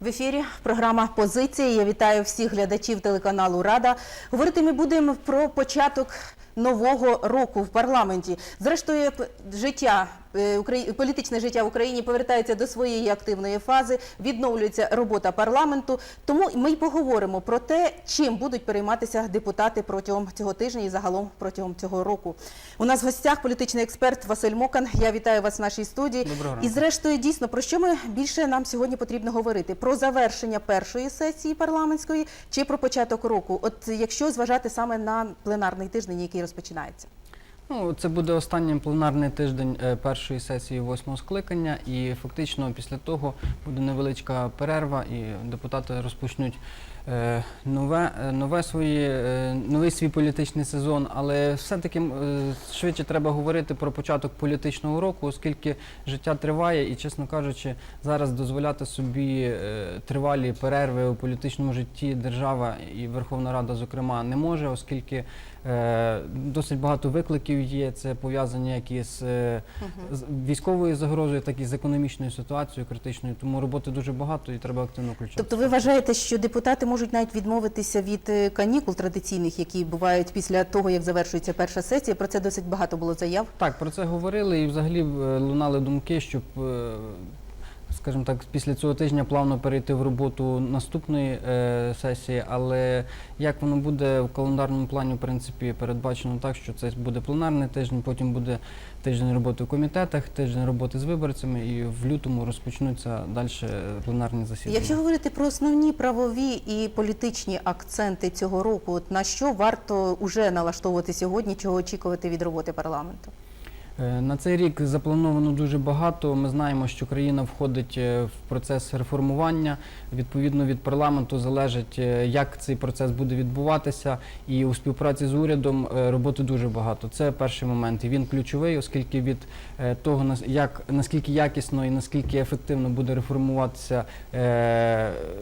В ефірі програма Позиція. Я вітаю всіх глядачів телеканалу Рада. Говорити ми будемо про початок нового року в парламенті. Зрештою, життя е, Украї- політичне життя в Україні повертається до своєї активної фази, відновлюється робота парламенту. Тому ми й поговоримо про те, чим будуть перейматися депутати протягом цього тижня і загалом протягом цього року. У нас в гостях політичний експерт Василь Мокан. Я вітаю вас в нашій студії. Доброго І зрештою, дійсно, про що ми більше нам сьогодні потрібно говорити? Про завершення першої сесії парламентської чи про початок року? От якщо зважати саме на пленарний тиждень, який розпочинається. Ну, це буде останній пленарний тиждень е, першої сесії восьмого скликання, і фактично після того буде невеличка перерва, і депутати розпочнуть е, нове, е, нове свої, новий свій політичний сезон. Але все-таки швидше треба говорити про початок політичного року, оскільки життя триває, і, чесно кажучи, зараз дозволяти собі тривалі перерви у політичному житті держава і Верховна Рада, зокрема, не може, оскільки досить багато викликів є. Це пов'язані як із е, військовою загрозою, так і з економічною ситуацією критичною. Тому роботи дуже багато і треба активно включати. Тобто, ви вважаєте, що депутати можуть навіть відмовитися від е, канікул традиційних, які бувають після того, як завершується перша сесія? Про це досить багато було заяв. Так, про це говорили і взагалі е, лунали думки, щоб, е, скажімо так, після цього тижня плавно перейти в роботу наступної е, сесії, але як воно буде в календарному плані, в принципі, передбачено так, що це буде пленарний тиждень, потім буде тиждень роботи в комітетах, тиждень роботи з виборцями, і в лютому розпочнуться далі пленарні засідання. Якщо говорити про основні правові і політичні акценти цього року, от на що варто уже налаштовувати сьогодні, чого очікувати від роботи парламенту? Е, На цей рік заплановано дуже багато. Ми знаємо, що країна входить е, в процес реформування. Відповідно від парламенту залежить, е, як цей процес буде відбуватися. І у співпраці з урядом роботи дуже багато. Це перший момент. І він ключовий, оскільки від того, як наскільки якісно і наскільки ефективно буде реформуватися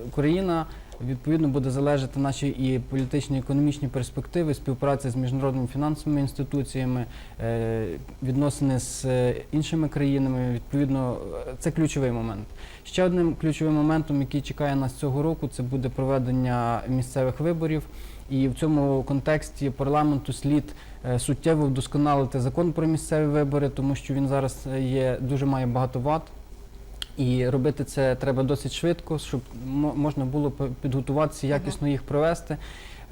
Україна. Відповідно буде залежати наші і політичні, і економічні перспективи, співпраця з міжнародними фінансовими інституціями, е, відносини з е, іншими країнами. Відповідно, е, це ключовий момент. Ще одним ключовим моментом, який чекає нас цього року, це буде проведення місцевих виборів. І в цьому контексті парламенту слід суттєво вдосконалити закон про місцеві вибори, тому що він зараз є дуже має багато вад. І робити це треба досить швидко, щоб мо- можна було підготуватися, якісно їх провести.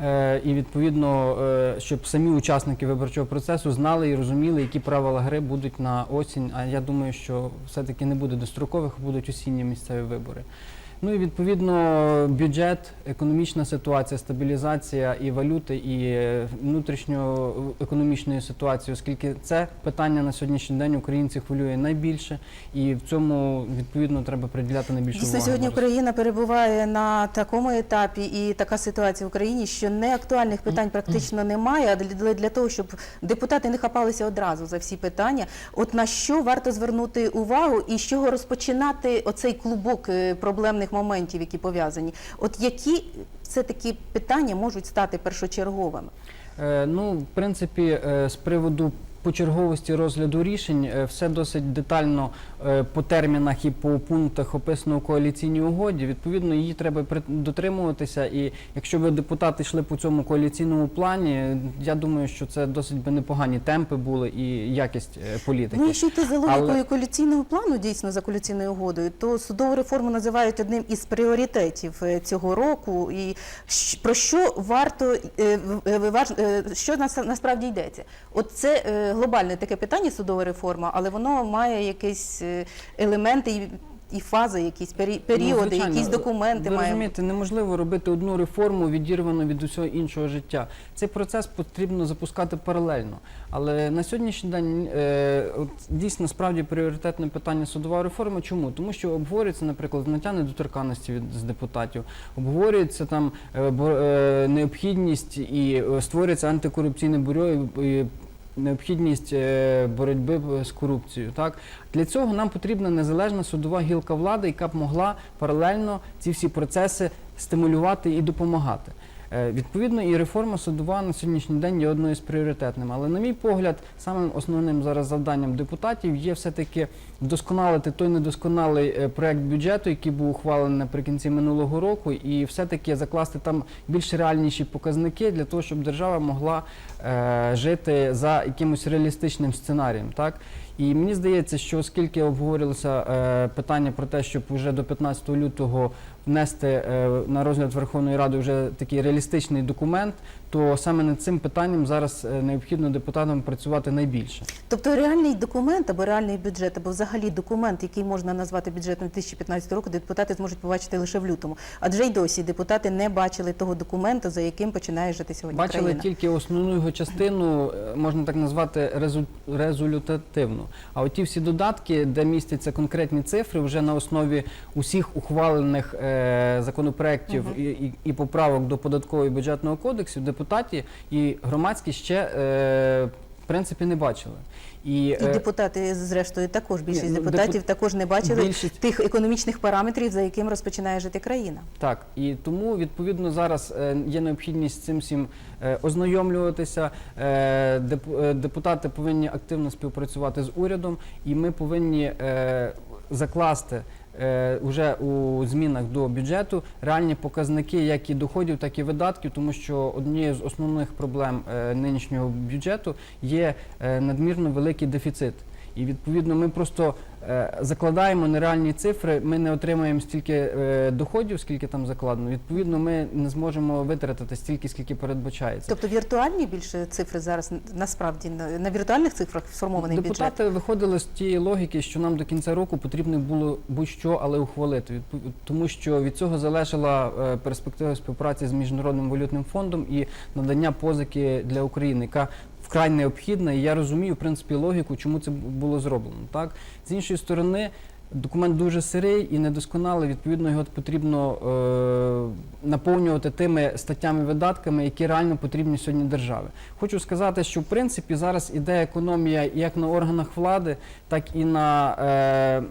Е, І відповідно, е, щоб самі учасники виборчого процесу знали і розуміли, які правила гри будуть на осінь. А я думаю, що все-таки не буде дострокових, будуть осінні місцеві вибори. Ну і відповідно бюджет, економічна ситуація, стабілізація і валюти, і внутрішньоекономічної ситуації, оскільки це питання на сьогоднішній день українців хвилює найбільше, і в цьому відповідно треба приділяти найбільше Дійсно, уваги. сьогодні. Україна перебуває на такому етапі, і така ситуація в Україні, що неактуальних питань практично немає. А для, для того, щоб депутати не хапалися одразу за всі питання, от на що варто звернути увагу і з чого розпочинати оцей клубок е, проблемних моментів, які пов'язані? От які все такі питання можуть стати першочерговими? Е, Ну, в принципі, е, з приводу почерговості розгляду рішень е, все досить детально е, по термінах і по пунктах описано у коаліційній угоді. Відповідно, її треба дотримуватися. І якщо би депутати йшли по цьому коаліційному плані, я думаю, що це досить би непогані темпи були і якість е, політики. Ну, якщо йти за логікою Але- коаліційного плану, дійсно за коаліційною угодою, то судову реформу називають одним із пріоритетів цього року. І про що варто що нас насправді йдеться? От це глобальне таке питання судова реформа, але воно має якісь е, елементи і, і фази, якісь пері- періоди, Ну, звичайно. якісь документи Ви має. розумієте, неможливо робити одну реформу відірвану від усього іншого життя. Цей процес потрібно запускати паралельно. Але на сьогоднішній день е, от, дійсно справді пріоритетне питання судова реформа. Чому? Тому що обговорюється, наприклад, зняття недоторканності від з депутатів, обговорюється там е, е, необхідність і е, створюється антикорупційне бюро. і- і Необхідність е, боротьби з корупцією. Так для цього нам потрібна незалежна судова гілка влади, яка б могла паралельно ці всі процеси стимулювати і допомагати. Е, Відповідно, і реформа судова на сьогоднішній день є одною з пріоритетними. Але, на мій погляд, самим основним зараз завданням депутатів є все-таки вдосконалити той недосконалий е, проект бюджету, який був ухвалений наприкінці минулого року, і все-таки закласти там більш реальніші показники для того, щоб держава могла е, жити за якимось реалістичним сценарієм. Так? І мені здається, що оскільки обговорилося е, питання про те, щоб вже до 15 лютого внести е, на розгляд Верховної Ради вже такий реалістичний документ, то саме над цим питанням зараз е, необхідно депутатам працювати найбільше. Тобто реальний документ або реальний бюджет, або взагалі документ, який можна назвати бюджетом 2015 року, депутати зможуть побачити лише в лютому. Адже й досі депутати не бачили того документу, за яким починає жити сьогодні Бачили країна. тільки основну його частину, е, можна так назвати, резу- результативну. А от ті всі додатки, де містяться конкретні цифри, вже на основі усіх ухвалених е, законопроєктів і, і, і поправок до податкового і бюджетного кодексу, депутаті і громадськість ще е, в принципі не бачили. І, І е, депутати, зрештою, також більшість ну, депутатів депу- також не бачили більшість- тих економічних параметрів, за яким розпочинає жити країна. Так, і тому відповідно зараз е, є необхідність цим всім ознайомлюватися. Деп- Депутати повинні активно співпрацювати з урядом, і ми повинні закласти. Е, Уже у змінах до бюджету реальні показники як і доходів, так і видатків, тому що однією з основних проблем е, нинішнього бюджету є е, надмірно великий дефіцит. І відповідно ми просто е, закладаємо нереальні цифри, ми не отримаємо стільки е, доходів, скільки там закладено. Відповідно, ми не зможемо витратити стільки, скільки передбачається. Тобто віртуальні більше цифри зараз насправді на, на віртуальних цифрах сформований бюджет. Депутати виходили з тієї логіки, що нам до кінця року потрібно було будь-що, але ухвалити. Тому що від цього залежала е, перспектива співпраці з міжнародним валютним фондом і надання позики для України, яка вкрай необхідна. І я розумію, в принципі, логіку, чому це було зроблено. Так з іншої сторони. Документ дуже сирий і недосконалий. Відповідно, його потрібно е, наповнювати тими статтями видатками, які реально потрібні сьогодні державі. Хочу сказати, що в принципі зараз іде економія як на органах влади, так і на, е,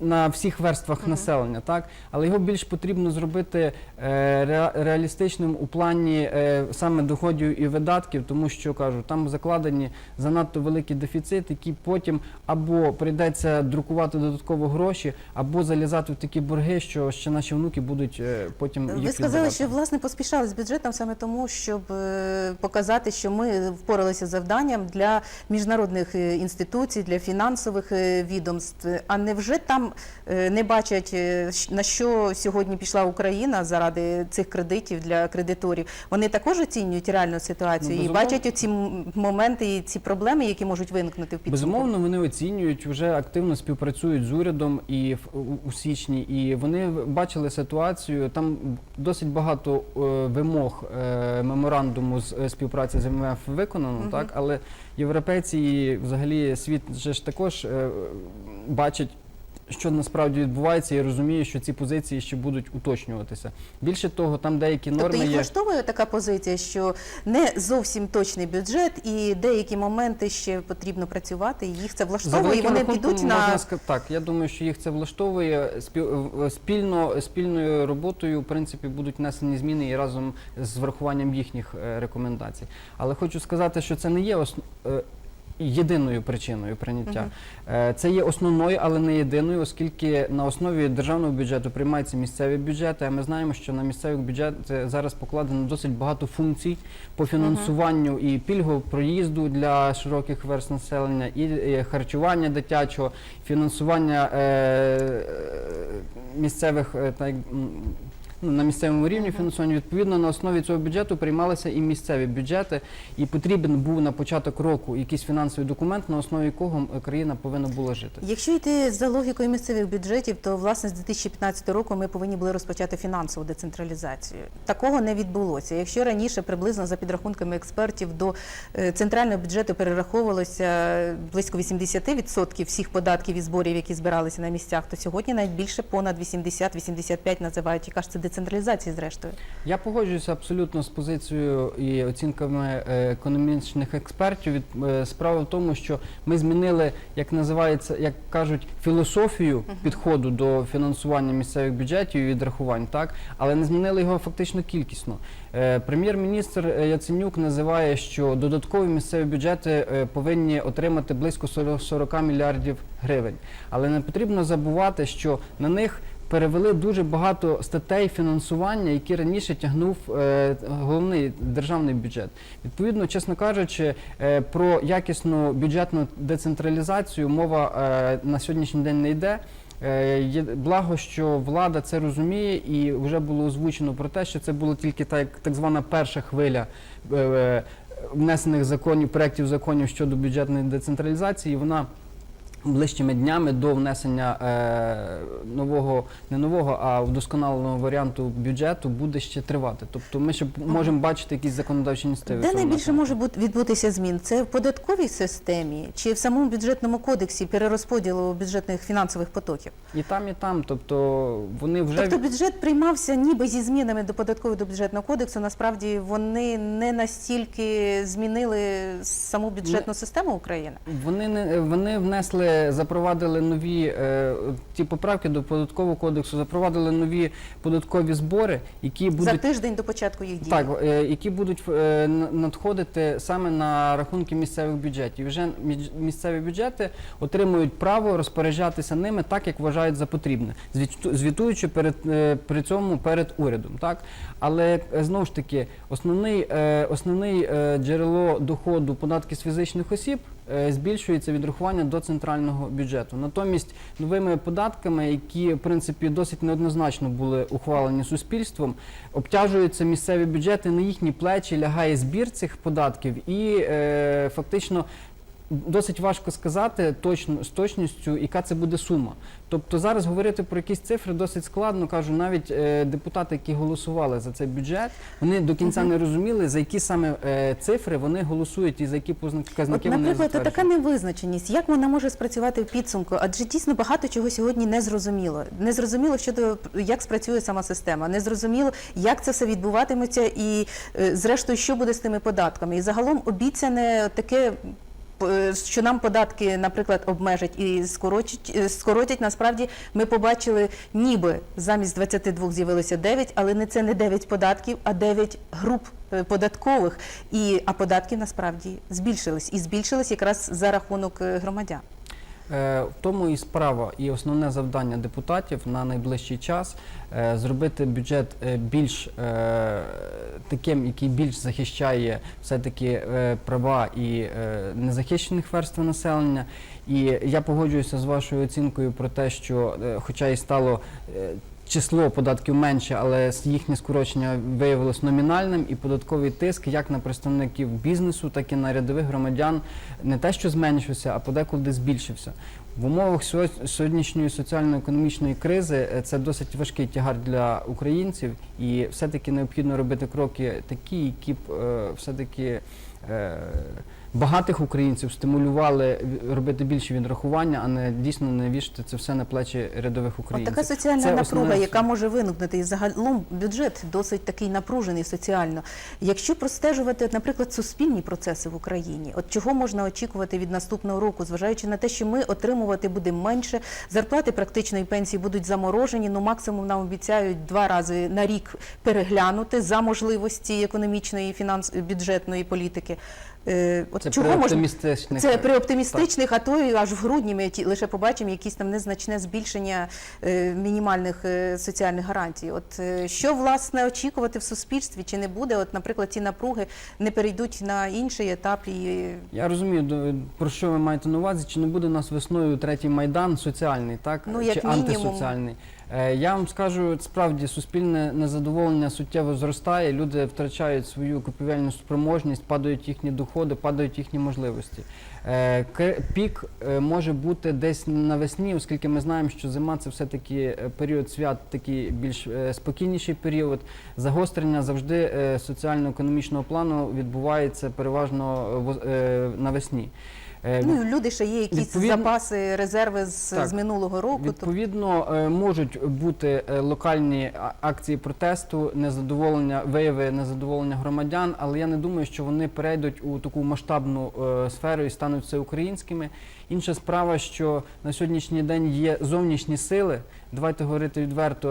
на всіх верствах населення. Так? Але його більш потрібно зробити е, ре- реалістичним у плані е, саме доходів і видатків, тому що кажу, там закладені занадто великий дефіцит, який потім або прийдеться друкувати додатково гроші, або залізати в такі борги, що ще наші внуки будуть е, потім їх Ви сказали, віддавати. що власне поспішали з бюджетом саме тому, щоб е, показати, що ми впоралися з завданням для міжнародних інституцій, для фінансових відомств. А невже там е, не бачать е, на що сьогодні пішла Україна заради цих кредитів для кредиторів? Вони також оцінюють реальну ситуацію Ну, і бачать оці моменти і ці проблеми, які можуть виникнути в підсумку. Безумовно, вони оцінюють, вже активно співпрацюють з урядом і в- у, у січні, і вони бачили ситуацію. Там досить багато е, вимог е, меморандуму з е, співпраці з МВФ виконано, Мгм. так але європейці і взагалі світ же ж також е, бачать. Що насправді відбувається, і розуміє, що ці позиції ще будуть уточнюватися. Більше того, там деякі Тобто норми їх є. влаштовує така позиція, що не зовсім точний бюджет, і деякі моменти ще потрібно працювати. і Їх це влаштовує, і вони підуть можна на ска- так. Я думаю, що їх це влаштовує спільно спільною роботою. В принципі, будуть внесені зміни і разом з врахуванням їхніх е, рекомендацій. Але хочу сказати, що це не є ос- е, єдиною причиною прийняття. Е, Це є основною, але не єдиною, оскільки на основі державного бюджету приймаються місцеві бюджети. А ми знаємо, що на місцевих бюджетах зараз покладено досить багато функцій по фінансуванню і пільгового проїзду для широких верст населення, і е, харчування дитячого, фінансування е, е, місцевих е, так, на місцевому рівні фінансування. Відповідно, на основі цього бюджету приймалися і місцеві бюджети, і потрібен був на початок року якийсь фінансовий документ, на основі якого е, країна повинна була жити. Якщо йти за логікою місцевих бюджетів, то власне з 2015 року ми повинні були розпочати фінансову децентралізацію. Такого не відбулося. Якщо раніше приблизно за підрахунками експертів до е, центрального бюджету перераховувалося близько 80% всіх податків і зборів, які збиралися на місцях, то сьогодні навіть більше понад 80-85 називають, яка ж це децентралізації, зрештою. Я погоджуюся абсолютно з позицією і оцінками е, економічних експертів. Від е, справа в тому, що ми змінили, як називається, як кажуть, філософію підходу до фінансування місцевих бюджетів і відрахувань, так але не змінили його фактично кількісно. Е, Прем'єр-міністр Яценюк називає, що додаткові місцеві бюджети повинні отримати близько 40 40 мільярдів гривень. Але не потрібно забувати, що на них перевели дуже багато статей фінансування, які раніше тягнув е, головний державний бюджет. Відповідно, чесно кажучи, е, про якісну бюджетну децентралізацію мова е, на сьогоднішній день не йде. Благо, що влада це розуміє, і вже було озвучено про те, що це була тільки так, так звана перша хвиля внесених законів, проєктів законів щодо бюджетної децентралізації. Вона ближчими днями до внесення е, нового, не нового, а вдосконаленого варіанту бюджету буде ще тривати. Тобто ми ще можемо бачити якісь законодавчі ініціативи. Де найбільше може бути відбутися змін? Це в податковій системі чи в самому бюджетному кодексі перерозподілу бюджетних фінансових потоків? І там, і там. Тобто вони вже Тобто бюджет приймався ніби зі змінами до податкового до бюджетного кодексу. Насправді вони не настільки змінили саму бюджетну систему України. Вони не вони внесли, запровадили нові е, ті поправки до податкового кодексу, запровадили нові податкові збори, які За тиждень до початку їх дії. так, е, які будуть е, надходити саме на рахунки місцевих бюджетів. І вже місцеві бюджети отримують право розпоряджатися ними так, як вважають за потрібне, звіту- звітуючи перед при цьому перед урядом. Так, але знову ж таки, основний основний джерело доходу податків з фізичних осіб. Е, Збільшується відрахування до центрального бюджету. Натомість новими податками, які в принципі досить неоднозначно були ухвалені суспільством, обтяжуються місцеві бюджети на їхні плечі, лягає збір цих податків, і е, фактично досить важко сказати точно з точністю, яка це буде сума. Тобто зараз говорити про якісь цифри досить складно. кажу, навіть е, депутати, які голосували за цей бюджет, вони до кінця не розуміли, за які саме е, цифри вони голосують і за які позна- От, показники вони наприклад, така невизначеність, як вона може спрацювати в підсумку? Адже дійсно багато чого сьогодні не зрозуміло. Не зрозуміло щодо як спрацює сама система, не зрозуміло, як це все відбуватиметься, і е, зрештою, що буде з тими податками. І загалом обіцяне таке. П- Що нам податки, наприклад, обмежать і скоротять, е, скоротять, насправді ми побачили, ніби замість 22 з'явилося 9, але не це не 9 податків, а 9 груп е, податкових. І, а податки насправді збільшились. І збільшились якраз за рахунок е, громадян. Е, В тому і справа, і основне завдання депутатів на найближчий час е, зробити бюджет е, більш таким, який більш захищає все-таки права і незахищених верств населення. І я погоджуюся з вашою оцінкою про те, що, хоча і стало число податків менше, але їхнє скорочення виявилось номінальним, і податковий тиск як на представників бізнесу, так і на рядових громадян не те, що зменшився, а подекуди збільшився. В умовах сьогоднішньої соціально-економічної кризи е, це досить важкий тягар для українців, і все-таки необхідно робити кроки такі, які б е, все-таки е, багатих українців стимулювали робити більше відрахування, а не дійсно не вішати це все на плечі рядових От українців. така соціальна Це напруга, основне- яка може виникнути, і загалом бюджет досить такий напружений соціально. Якщо простежувати, наприклад, суспільні процеси в Україні, от чого можна очікувати від наступного року, зважаючи на те, що ми отримувати будемо менше, зарплати практично і пенсії будуть заморожені. Ну максимум нам обіцяють два рази на рік переглянути за можливості економічної і фінанс бюджетної політики. Е, От Це чого при можна оптимістичних це при оптимістичних, а то і аж в грудні ми лише побачимо якісь там незначне збільшення е, мінімальних е, соціальних гарантій. От що власне очікувати в суспільстві? Чи не буде? От, наприклад, ці напруги не перейдуть на інший етап і Я розумію, про що ви маєте на увазі, чи не буде у нас весною третій майдан соціальний, так Ну, як чи мінімум. антисоціальний. Е, Я вам скажу, справді суспільне незадоволення суттєво зростає. Люди втрачають свою купівельну спроможність, падають їхні доходи, падають їхні можливості. Е, Пік е, може бути десь навесні, оскільки ми знаємо, що зима це все-таки період свят, такий більш спокійніший період. Загострення завжди соціально-економічного плану відбувається переважно навесні. Е, Ну, і люди ще є якісь Відповідно- запаси, резерви з, Так. з минулого року. Відповідно, е, можуть бути е, локальні акції протесту, незадоволення, вияви незадоволення громадян, але я не думаю, що вони перейдуть у таку масштабну е, сферу і стануть всеукраїнськими. Інша справа, що на сьогоднішній день є зовнішні сили. Давайте говорити відверто.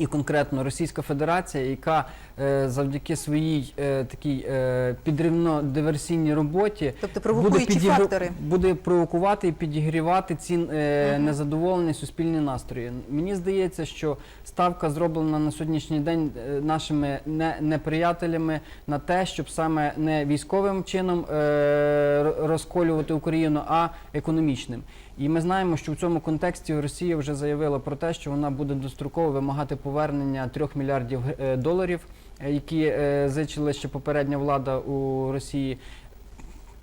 І конкретно Російська Федерація, яка е, завдяки своїй е, такій е, підривно-диверсійній роботі Тобто провокуючі підігр- фактори. буде провокувати і підігрівати ці е, незадоволені суспільні настрої. Мені здається, що ставка зроблена на сьогоднішній день е, нашими не, неприятелями на те, щоб саме не військовим чином е, розколювати Україну, а економічним. І ми знаємо, що в цьому контексті Росія вже заявила про те, що вона буде достроково вимагати повернення 3 мільярдів е, доларів, е, які зичили зичила ще попередня влада у Росії.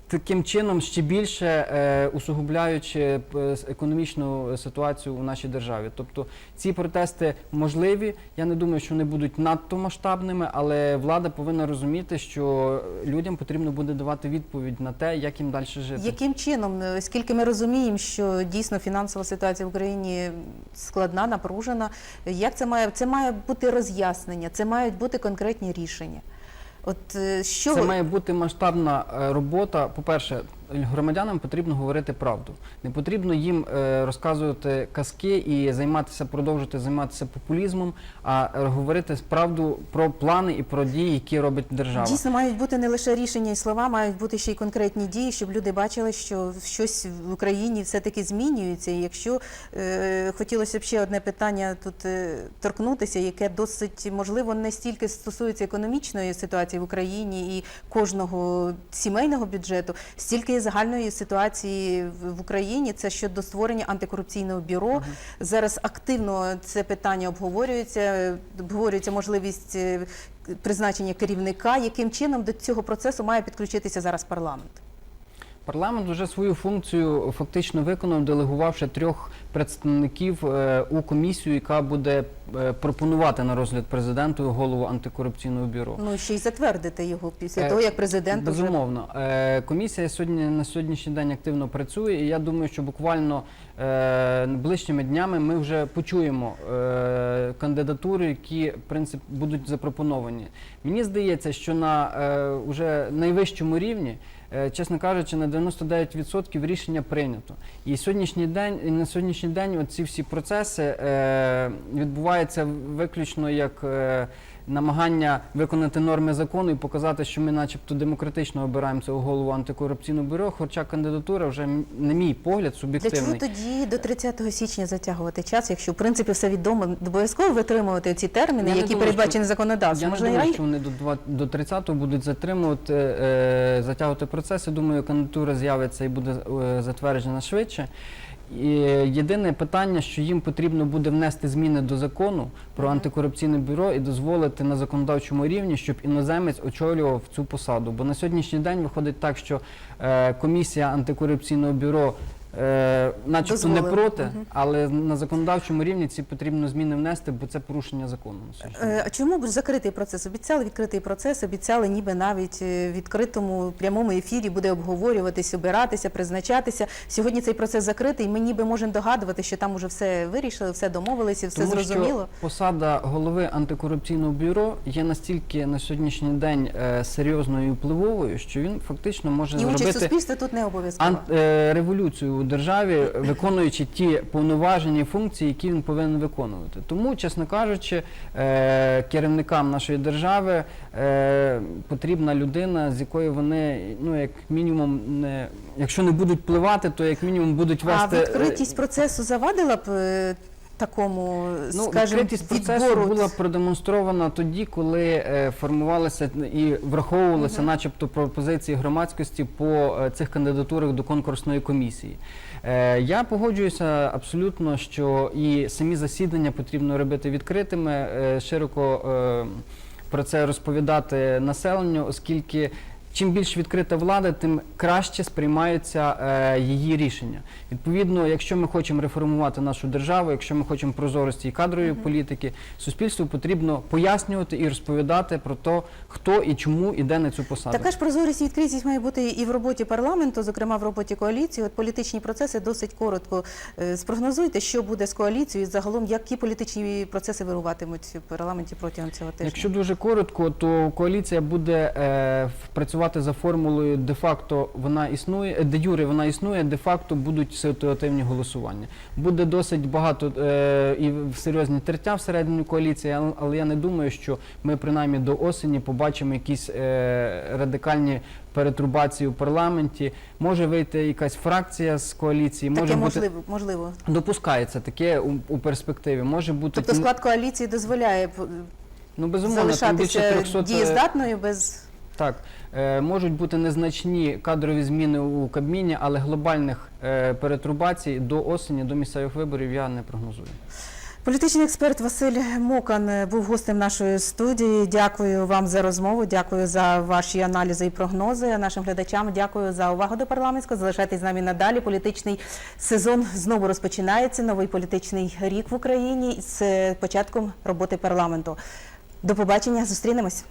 Таким чином ще більше е, усугубляючи е, економічну ситуацію у нашій державі. Тобто ці протести можливі. Я не думаю, що вони будуть надто масштабними, але влада повинна розуміти, що людям потрібно буде давати відповідь на те, як їм далі жити. Яким чином, Е, оскільки ми розуміємо, що дійсно фінансова ситуація в Україні складна, напружена, як це має це має бути роз'яснення, це мають бути конкретні рішення. От е, що Це має бути масштабна е, робота. По-перше, громадянам потрібно говорити правду. Не потрібно їм е, розказувати казки і займатися, продовжувати займатися популізмом, а е, говорити правду про плани і про дії, які робить держава. Дійсно мають бути не лише рішення і слова, мають бути ще й конкретні дії, щоб люди бачили, що щось в Україні все-таки змінюється. І якщо е, хотілося б ще одне питання тут е, торкнутися, яке досить можливо не стільки стосується економічної ситуації в Україні і кожного сімейного бюджету, стільки і загальної ситуації в Україні. Це щодо створення антикорупційного бюро. Зараз активно це питання обговорюється. Обговорюється можливість е, призначення керівника. Яким чином до цього процесу має підключитися зараз парламент? Парламент вже свою функцію фактично виконав, делегувавши трьох представників е, у комісію, яка буде е, пропонувати на розгляд президенту голову антикорупційного бюро. Ну ще й затвердити його після Е, того, як президент Безумовно, Е, комісія сьогодні на сьогоднішній день активно працює, і я думаю, що буквально ближчими днями ми вже почуємо кандидатури, які в принципі будуть запропоновані. Мені здається, що на е, уже найвищому рівні. Е, Чесно кажучи, на 99% рішення прийнято. І сьогоднішній день, і на сьогоднішній день ці всі процеси е, відбуваються виключно як е, намагання виконати норми закону і показати, що ми, начебто, демократично обираємо цього голову антикорупційного бюро. Хоча кандидатура вже, на мій погляд, Для чого тоді до 30 січня затягувати час, якщо в принципі все відомо, обов'язково витримувати ці терміни, Я які думаю, передбачені що- законодавством? Я не думаю, що вони до, два- до 30-го будуть затримувати, е, затягувати процес. Я думаю, кандидатура з'явиться і буде е, затверджена швидше. Єдине питання, що їм потрібно буде внести зміни до закону про антикорупційне бюро і дозволити на законодавчому рівні, щоб іноземець очолював цю посаду. Бо на сьогоднішній день виходить так, що е, комісія антикорупційного бюро. Е, начебто не проти, але на законодавчому рівні ці потрібно зміни внести, бо це порушення закону. на сьогоднішній день. Е, А чому б закритий процес? Обіцяли відкритий процес, обіцяли, ніби навіть е, в відкритому прямому ефірі буде обговорюватись, обиратися, призначатися. Сьогодні цей процес закритий. Ми ніби можемо догадувати, що там уже все вирішили, все домовилися, все Тому зрозуміло. Що посада голови антикорупційного бюро є настільки на сьогоднішній день е, серйозною і впливовою, що він фактично може І участь зробити суспільства тут не обов'язково. ан- е, революцію у державі, виконуючи ті повноваження і функції, які він повинен виконувати. Тому, чесно кажучи, е, керівникам нашої держави е, потрібна людина, з якою вони, ну як мінімум, не якщо не будуть впливати, то як мінімум будуть вести А відкритість процесу завадила б е, такому, Ну, скажімо, відкритість процесу відбору? була продемонстрована тоді, коли е, формувалися і враховувалися, начебто, пропозиції громадськості по е, цих кандидатурах до конкурсної комісії. Е, я погоджуюся абсолютно, що і самі засідання потрібно робити відкритими, е, широко е, про це розповідати населенню, оскільки. Чим більш відкрита влада, тим краще сприймаються е, її рішення. Відповідно, якщо ми хочемо реформувати нашу державу, якщо ми хочемо прозорості і кадрової політики, суспільству потрібно пояснювати і розповідати про те, хто і чому іде на цю посаду. Така ж прозорість і відкритість має бути і в роботі парламенту, зокрема в роботі коаліції. От політичні процеси досить коротко е, спрогнозуйте, що буде з коаліцією, загалом які політичні процеси вируватимуть в парламенті протягом цього тижня. Якщо дуже коротко, то коаліція буде е, працювати за формулою де-факто вона існує, е, де юре вона існує, де-факто будуть ситуативні голосування. Буде досить багато е, і серйозні тертя всередині коаліції, але, але я не думаю, що ми принаймні до осені побачимо якісь е, радикальні перетрубації у парламенті. Може вийти якась фракція з коаліції, може Таке бути можливо, можливо. допускається таке у, у перспективі. Може бути Тобто склад коаліції дозволяє ну безумовно залишатися 300 дієздатною без Так, е, можуть бути незначні кадрові зміни у Кабміні, але глобальних е, перетрубацій до осені, до місцевих виборів я не прогнозую. Політичний експерт Василь Мокан е, був гостем нашої студії. Дякую вам за розмову. Дякую за ваші аналізи і прогнози. Нашим глядачам дякую за увагу до парламентського. Залишайтесь з нами надалі. Політичний сезон знову розпочинається. Новий політичний рік в Україні з початком роботи парламенту. До побачення, зустрінемось.